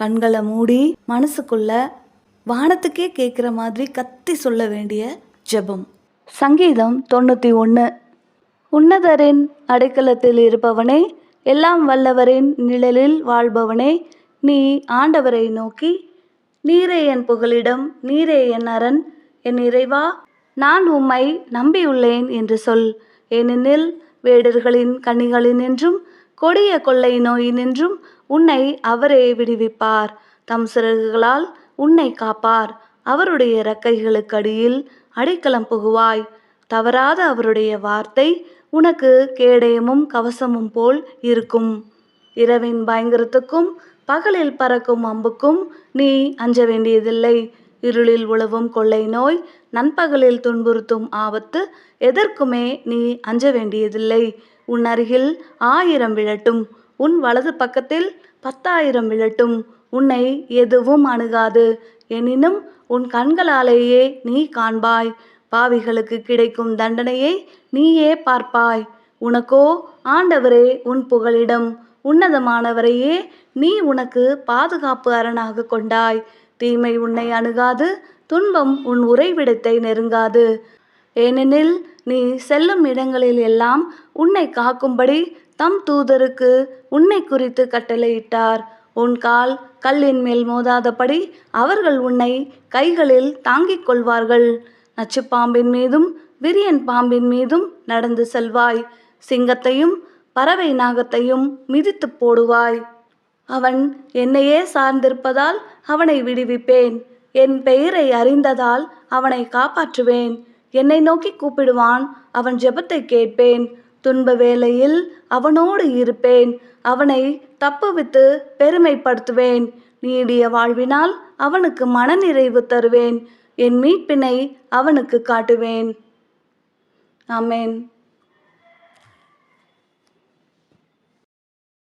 கண்களை மூடி மனசுக்குள்ள வானத்துக்கே கேட்குற மாதிரி கத்தி சொல்ல வேண்டிய ஜெபம். சங்கீதம் தொண்ணூற்றி ஒன்று உன்னதரின் அடைக்கலத்தில் இருப்பவனே எல்லாம் வல்லவரின் நிழலில் வாழ்பவனே நீ ஆண்டவரை நோக்கி நீரே என் புகலிடம் நீரே என் அரண் என் இறைவா நான் உம்மை நம்பியுள்ளேன் என்று சொல். ஏனெனில் வேடர்களின் கண்ணிகளினின்றும் கொடிய கொள்ளை நோயினின்றும் உன்னை அவரே விடுவிப்பார். தம் சிறகுகளால் உன்னை காப்பார். அவருடைய இறக்கைகளுக்கு அடியில் அடைக்கலம் புகுவாய். தவறாத அவருடைய வார்த்தை உனக்கு கேடயமும் கவசமும் போல் இருக்கும். இரவின் பயங்கரத்துக்கும் பகலில் பறக்கும் அம்புக்கும் நீ அஞ்ச வேண்டியதில்லை. இருளில் உழவும் கொள்ளை நோய் நண்பகலில் துன்புறுத்தும் ஆபத்து எதற்குமே நீ அஞ்ச வேண்டியதில்லை. உன் அருகில் ஆயிரம் விழட்டும். உன் வலது பக்கத்தில் பத்தாயிரம் விழட்டும். உன்னை எதுவும் அணுகாது. எனினும் உன் கண்களாலேயே நீ காண்பாய். பாவிகளுக்கு கிடைக்கும் தண்டனையை நீயே பார்ப்பாய். உனக்கோ ஆண்டவரே உன் புகலிடம். உன்னதமானவரையே நீ உனக்கு பாதுகாப்பு அரணாக கொண்டாய். தீமை உன்னை அணுகாது. துன்பம் உன் உறைவிடத்தை நெருங்காது. ஏனெனில் நீ செல்லும் இடங்களில் எல்லாம் உன்னை காக்கும்படி தம் தூதருக்கு உன்னை குறித்து கட்டளையிட்டார். உன் கால் கல்லின் மேல் மோதாதபடி அவர்கள் உன்னை கைகளில் தாங்கிக் கொள்வார்கள். நச்சுப்பாம்பின் மீதும் விரியன் பாம்பின் மீதும் நடந்து செல்வாய். சிங்கத்தையும் பறவை நாகத்தையும் மிதித்து போடுவாய். அவன் என்னையே சார்ந்திருப்பதால் அவனை விடுவிப்பேன். என் பெயரை அறிந்ததால் அவனை காப்பாற்றுவேன். என்னை நோக்கி கூப்பிடுவான். அவன் ஜெபத்தை கேட்பேன். துன்ப வேளையில் அவனோடு இருப்பேன். அவனை தப்புவித்து பெருமைப்படுத்துவேன். நீடிய வாழ்வினால் அவனுக்கு மனநிறைவு தருவேன். என் மீட்பினை அவனுக்கு காட்டுவேன். அமேன்